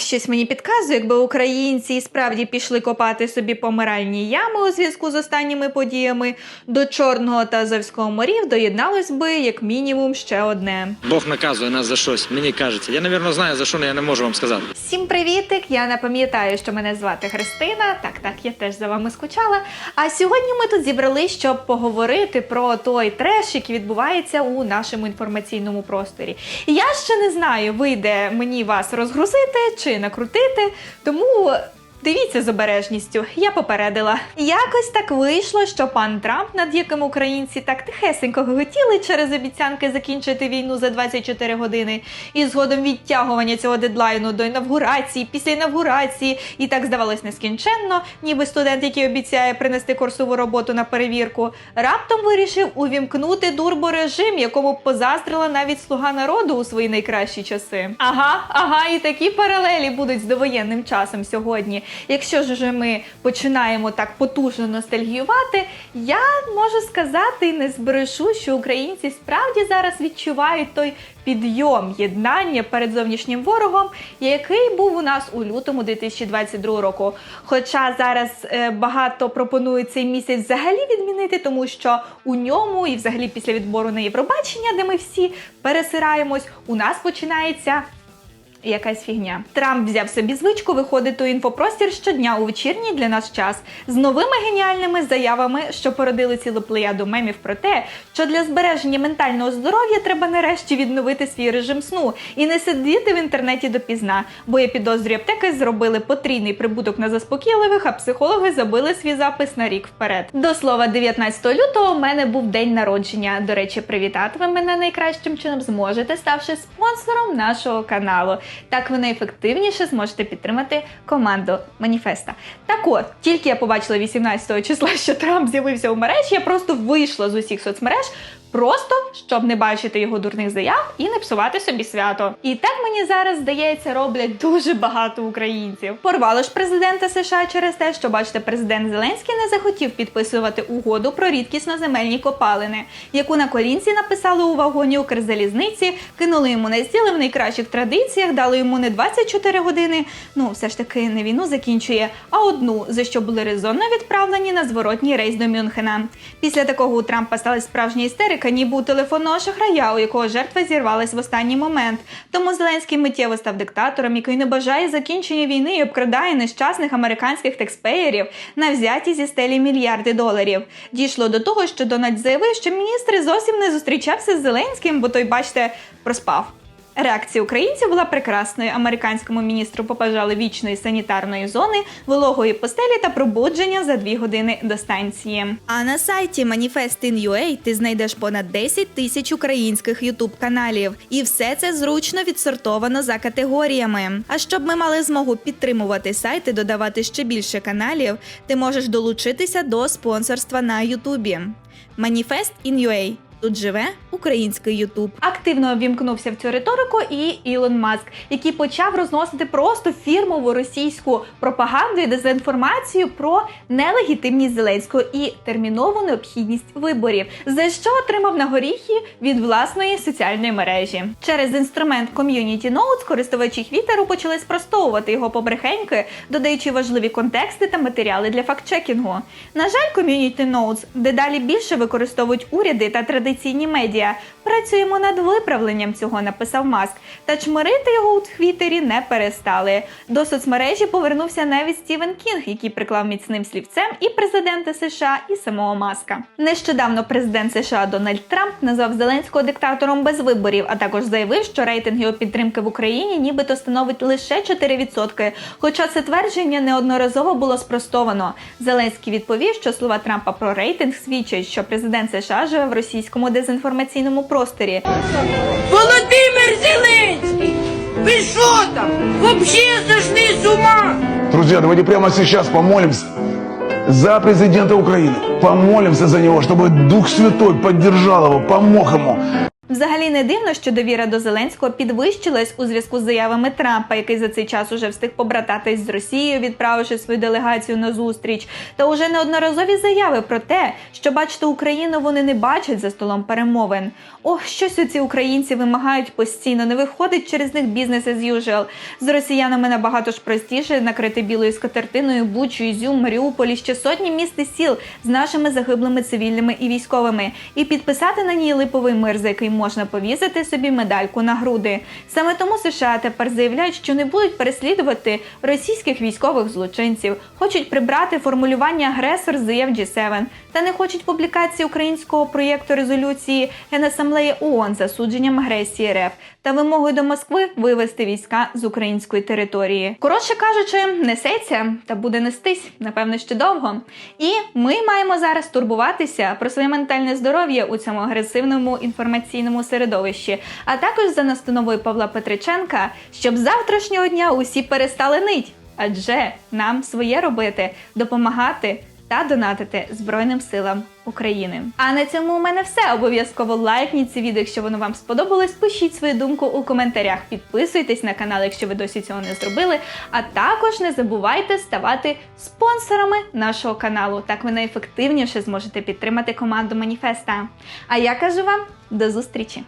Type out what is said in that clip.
щось мені підказує, якби українці і справді пішли копати собі помиральні ями у зв'язку з останніми подіями, до Чорного та Азовського морів доєдналось би як мінімум ще одне. Бог наказує нас за щось, мені кажеться. Я, напевно, знаю за що, але я не можу вам сказати. Всім привітик! Я не пам'ятаю, що мене звати Христина. Так, так, я теж за вами скучала. А сьогодні ми тут зібрались, щоб поговорити про той треш, який відбувається у нашому інформаційному просторі. Я ще не знаю, вийде мені вас розгрузити чи накрутити, тому. Дивіться з обережністю, я попередила. Якось так вийшло, що пан Трамп, над яким українці так тихесенько гоготіли через обіцянки закінчити війну за 24 години, і згодом відтягування цього дедлайну до інавгурації, після інавгурації, і так здавалось нескінченно, ніби студент, який обіцяє принести курсову роботу на перевірку, раптом вирішив увімкнути дурборежим, якому позаздрила навіть слуга народу у свої найкращі часи. Ага, ага, і такі паралелі будуть з довоєнним часом сьогодні. Якщо ж уже ми починаємо так потужно ностальгіювати, я можу сказати і не збрешу, що українці справді зараз відчувають той підйом єднання перед зовнішнім ворогом, який був у нас у лютому 2022 року. Хоча зараз е, багато пропонують цей місяць взагалі відмінити, тому що у ньому і взагалі після відбору на Євробачення, де ми всі пересираємось, у нас починається Якась фігня. Трамп взяв собі звичку виходити у інфопростір щодня у вечірній для нас час з новими геніальними заявами, що породили цілу плеяду мемів про те, що для збереження ментального здоров'я треба нарешті відновити свій режим сну і не сидіти в інтернеті допізна, бо я підозрюю, аптеки зробили потрійний прибуток на заспокійливих, а психологи забили свій запис на рік вперед. До слова, 19 лютого у мене був день народження. До речі, привітати ви мене найкращим чином зможете, ставши спонсором нашого каналу. Так ви найефективніше зможете підтримати команду Маніфеста. Так от, тільки я побачила 18 числа, що Трамп з'явився у мережі, я просто вийшла з усіх соцмереж. Просто щоб не бачити його дурних заяв і не псувати собі свято. І так мені зараз здається, роблять дуже багато українців. Порвало ж президента США через те, що бачите, президент Зеленський не захотів підписувати угоду про рідкісноземельні копалини, яку на колінці написали у вагоні Укрзалізниці, кинули йому на стіли в найкращих традиціях, дали йому не 24 години. Ну все ж таки не війну закінчує, а одну, за що були резонно відправлені на зворотній рейс до Мюнхена. Після такого у Трампа сталася справжня істерика, ніби у телефонного шахрая, у якого жертва зірвалась в останній момент. Тому Зеленський миттєво став диктатором, який не бажає закінчення війни і обкрадає нещасних американських текспеєрів на взяті зі стелі мільярди доларів. Дійшло до того, що Дональд заявив, що міністр зовсім не зустрічався з Зеленським, бо той, бачите, проспав. Реакція українців була прекрасною. Американському міністру побажали вічної санітарної зони, вологої постелі та пробудження за дві години до станції. А на сайті Manifestin.ua ти знайдеш понад 10 тисяч українських ютуб каналів, і все це зручно відсортовано за категоріями. А щоб ми мали змогу підтримувати сайт і додавати ще більше каналів, ти можеш долучитися до спонсорства на Ютубі. In UA. Тут живе український Ютуб. Активно ввімкнувся в цю риторику і Ілон Маск, який почав розносити просто фірмову російську пропаганду і дезінформацію про нелегітимність Зеленського і термінову необхідність виборів, за що отримав на горіхи від власної соціальної мережі. Через інструмент Community Notes користувачі Твіттеру почали спростовувати його побрехеньки, додаючи важливі контексти та матеріали для фактчекінгу. На жаль, Community Notes дедалі більше використовують уряди та традиційні медіа. Працюємо над виправленням цього, написав Маск. Та чмирити його у Твіттері не перестали. До соцмережі повернувся навіть Стівен Кінг, який приклав міцним слівцем і президента США, і самого Маска. Нещодавно президент США Дональд Трамп назвав Зеленського диктатором без виборів, а також заявив, що рейтинг його підтримки в Україні нібито становить лише 4%. Хоча це твердження неодноразово було спростовано. Зеленський відповів, що слова Трампа про рейтинг свідчать, що президент США живе в російському дезінформаційному просторі. Володимир Зеленський! Ви що там? Вообще зашли з ума? Друзья, давайте прямо сейчас помолимся за президента Украины. Помолимся за него, чтобы Дух Святой поддержал его, помог ему. Взагалі не дивно, що довіра до Зеленського підвищилась у зв'язку з заявами Трампа, який за цей час уже встиг побрататись з Росією, відправивши свою делегацію на зустріч. Та уже неодноразові заяви про те, що бачите Україну, вони не бачать за столом перемовин. Ох, щось у ці українці вимагають постійно, не виходить через них бізнес as usual. З росіянами набагато ж простіше накрити білою скатертиною Бучу, Ізюм, Маріуполі, ще сотні міст і сіл з нашими загиблими цивільними і військовими, і підписати на ній липовий мир, за який можна повісити собі медальку на груди. Саме тому США тепер заявляють, що не будуть переслідувати російських військових злочинців, хочуть прибрати формулювання агресор з заяв G7. Та не хочуть публікації українського проєкту резолюції Генасамблеї ООН за засудженням агресії РФ та вимогою до Москви вивести війська з української території. Коротше кажучи, несеться та буде нестись, напевно, ще довго. І ми маємо зараз турбуватися про своє ментальне здоров'я у цьому агресивному інформаційному середовищі, а також за настановою Павла Петриченка, щоб завтрашнього дня усі перестали нить. Адже нам своє робити, допомагати та донатити Збройним силам України. А на цьому у мене все. Обов'язково лайкніть це відео, якщо воно вам сподобалось. Пишіть свою думку у коментарях. Підписуйтесь на канал, якщо ви досі цього не зробили. А також не забувайте ставати спонсорами нашого каналу. Так ви найефективніше зможете підтримати команду Маніфеста. А я кажу вам до зустрічі!